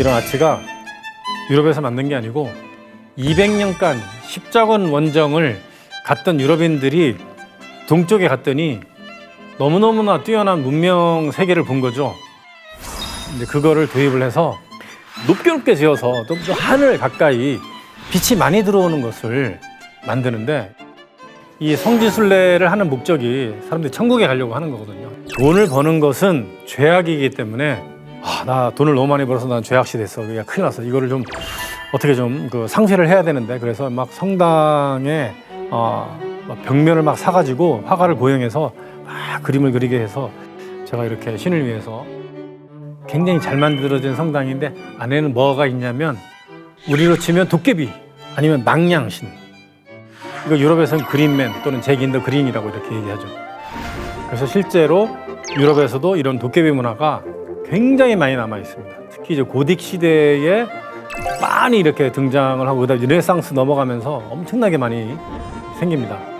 이런 아치가 유럽에서 만든 게 아니고 200년간 십자군 원정을 갔던 유럽인들이 동쪽에 갔더니 너무너무나 뛰어난 문명 세계를 본 거죠. 근데 그거를 도입을 해서 높게 높게 지어서 또 하늘 가까이 빛이 많이 들어오는 것을 만드는데 이 성지순례를 하는 목적이 사람들이 천국에 가려고 하는 거거든요. 돈을 버는 것은 죄악이기 때문에 아, 나 돈을 너무 많이 벌어서 난 죄악시 됐어. 그게 큰일 났어. 이거를 좀 어떻게 좀 그 상쇄를 해야 되는데 그래서 막 성당에 어, 막 벽면을 막 사가지고 화가를 고용해서 막 그림을 그리게 해서 제가 이렇게 신을 위해서 굉장히 잘 만들어진 성당인데 안에는 뭐가 있냐면 우리로 치면 도깨비 아니면 망냥신 이거 유럽에서는 그린맨 또는 잭인 더 그린이라고 이렇게 얘기하죠. 그래서 실제로 유럽에서도 이런 도깨비 문화가 굉장히 많이 남아 있습니다. 특히 이제 고딕 시대에 많이 이렇게 등장을 하고 그다음에 르네상스 넘어가면서 엄청나게 많이 생깁니다.